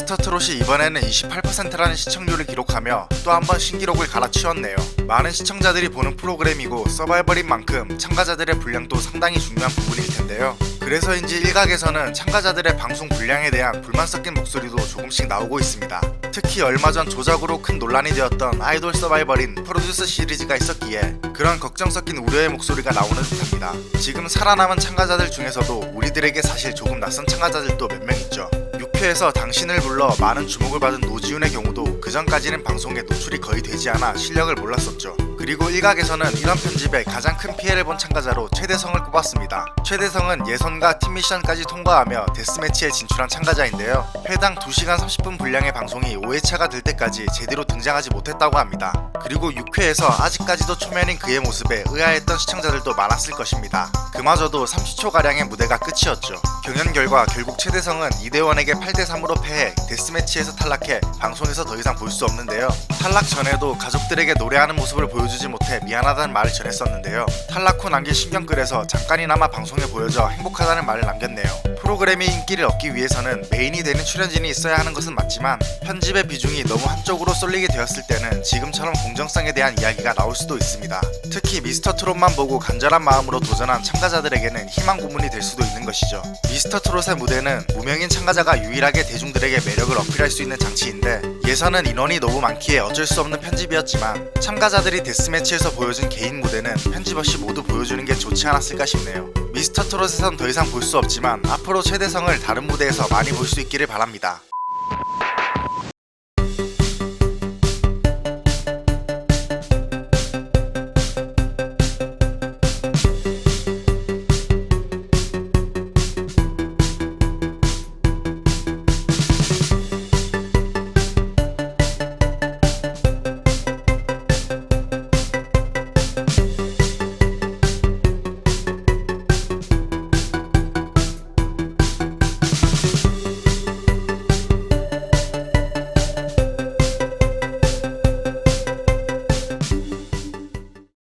미스터 트롯이 이번에는 28%라는 시청률을 기록하며 또 한 번 신기록을 갈아치웠네요. 많은 시청자들이 보는 프로그램이고 서바이벌인 만큼 참가자들의 분량도 상당히 중요한 부분일 텐데요. 그래서인지 일각에서는 참가자들의 방송 분량에 대한 불만 섞인 목소리도 조금씩 나오고 있습니다. 특히 얼마 전 조작으로 큰 논란이 되었던 아이돌 서바이벌인 프로듀스 시리즈가 있었기에 그런 걱정 섞인 우려의 목소리가 나오는 듯합니다. 지금 살아남은 참가자들 중에서도 우리들에게 사실 조금 낯선 참가자들도 몇 명 있죠. 6회에서 당신을 불러 많은 주목을 받은 노지훈의 경우도 그 전까지는 방송에 노출이 거의 되지 않아 실력을 몰랐었죠. 그리고 일각에서는 이런 편집에 가장 큰 피해를 본 참가자로 최대성을 꼽았습니다. 최대성은 예선과 팀 미션까지 통과하며 데스매치에 진출한 참가자인데요. 회당 2시간 30분 분량의 방송이 5회차가 될 때까지 제대로 등장하지 못했다고 합니다. 그리고 6회에서 아직까지도 초면인 그의 모습에 의아했던 시청자들도 많았을 것입니다. 그마저도 30초가량의 무대가 끝이었죠. 경연 결과 결국 최대성은 이대원에게 8대3으로 패해 데스매치에서 탈락해 방송에서 더 이상 볼 수 없는데요. 탈락 전에도 가족들에게 노래하는 모습을 보여주 지 못해 미안하다는 말을 전했었는데요. 탈락 후 남긴 신경글에서 잠깐이나마 방송에 보여져 행복하다는 말을 남겼네요. 프로그램의 인기를 얻기 위해서는 메인이 되는 출연진이 있어야 하는 것은 맞지만 편집의 비중이 너무 한쪽으로 쏠리게 되었을 때는 지금처럼 공정성에 대한 이야기가 나올 수도 있습니다. 특히 미스터 트롯만 보고 간절한 마음으로 도전한 참가자들에게는 희망 고문이 될 수도 있는 것이죠. 미스터 트롯의 무대는 무명인 참가자가 유일하게 대중들에게 매력을 어필할 수 있는 장치인데 예선은 인원이 너무 많기에 어쩔 수 없는 편집이었지만 참가자들이 데 스매치에서 보여준 개인 무대는 편집 없이 모두 보여주는 게 좋지 않았을까 싶네요. 미스터 트롯에선 더 이상 볼 수 없지만 앞으로 최대성을 다른 무대에서 많이 볼 수 있기를 바랍니다.